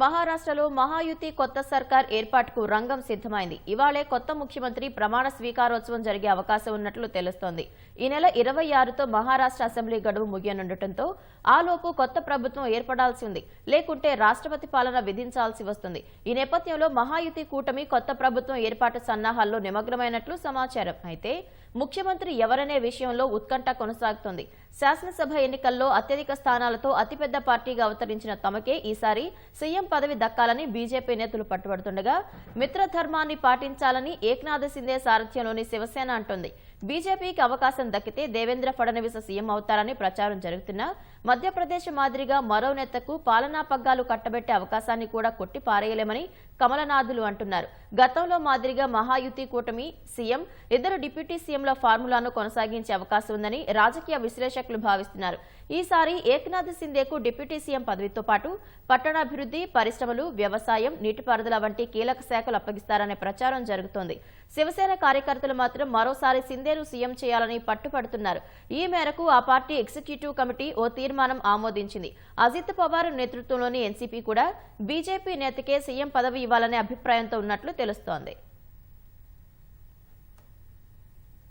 మహారాష్ట్రలో మహాయుతి కొత్త సర్కార్ ఏర్పాటుకు రంగం సిద్ధమైంది. ఇవాళే కొత్త ముఖ్యమంత్రి ప్రమాణ స్వీకారోత్సవం జరిగే అవకాశం ఉన్నట్లు తెలుస్తోంది. ఈ నెల ఇరవై ఆరుతో మహారాష్ట్ర అసెంబ్లీ గడువు ముగియనుండటంతో ఆలోపు కొత్త ప్రభుత్వం ఏర్పడాల్సి ఉంది. లేకుంటే రాష్ట్రపతి పాలన విధించాల్సి వస్తుంది. ఈ నేపథ్యంలో మహాయుతి కూటమి కొత్త ప్రభుత్వం ఏర్పాటు సన్నాహాల్లో నిమగ్నమైనట్లు సమాచారం. అయితే ముఖ్యమంత్రి ఎవరనే విషయంలో ఉత్కంఠ కొనసాగుతోంది. శాసనసభ ఎన్నికల్లో అత్యధిక స్థానాలతో అతిపెద్ద పార్టీగా అవతరించిన తమకే ఈసారి సీఎం పదవి దక్కాలని బీజేపీ నేతలు పట్టుబడుతుండగా మిత్రధర్మాన్ని పాటించాలని ఏక్నాథ్ సిందే సారథ్యంలోని శివసేన అంటోంది. బీజేపీకి అవకాశం దక్కితే దేవేంద్ర ఫడణవీస్ సీఎం అవుతారని ప్రచారం జరుగుతున్నా మధ్యప్రదేశ్ మాదిరిగా మరో నేతకు పాలనా పగ్గాలు కట్టబెట్టే అవకాశాన్ని కూడా కొట్టి పారేయలేమని కమలనాథులు అంటున్నారు. గతంలో మాదిరిగా మహాయుతి కూటమి సీఎం ఇద్దరు డిప్యూటీ సీఎంల ఫార్ములాను కొనసాగించే అవకాశం ఉందని రాజకీయ విశ్లేషకులు భావిస్తున్నారు. ఈసారి ఏక్నాథ్ సిందేకు డిప్యూటీ సీఎం పదవితో పాటు పట్టణాభివృద్ధి పరిశ్రమలు వ్యవసాయం నీటిపారుదల వంటి కీలక శాఖలు అప్పగిస్తారనే ప్రచారం జరుగుతోంది. శివసేన కార్యకర్తలు మాత్రం మరోసారి సిందేను సీఎం చేయాలని పట్టుపడుతున్నారు. ఈ మేరకు ఆ పార్టీ ఎగ్జిక్యూటివ్ కమిటీ ఓ తీర్మానం ఆమోదించింది. అజిత్ పవార్ నేతృత్వంలోని ఎన్సీపీ కూడా బీజేపీ నేతకే సీఎం పదవి ఇవ్వాలనే అభిప్రాయంతో ఉన్నట్లు తెలుస్తోంది.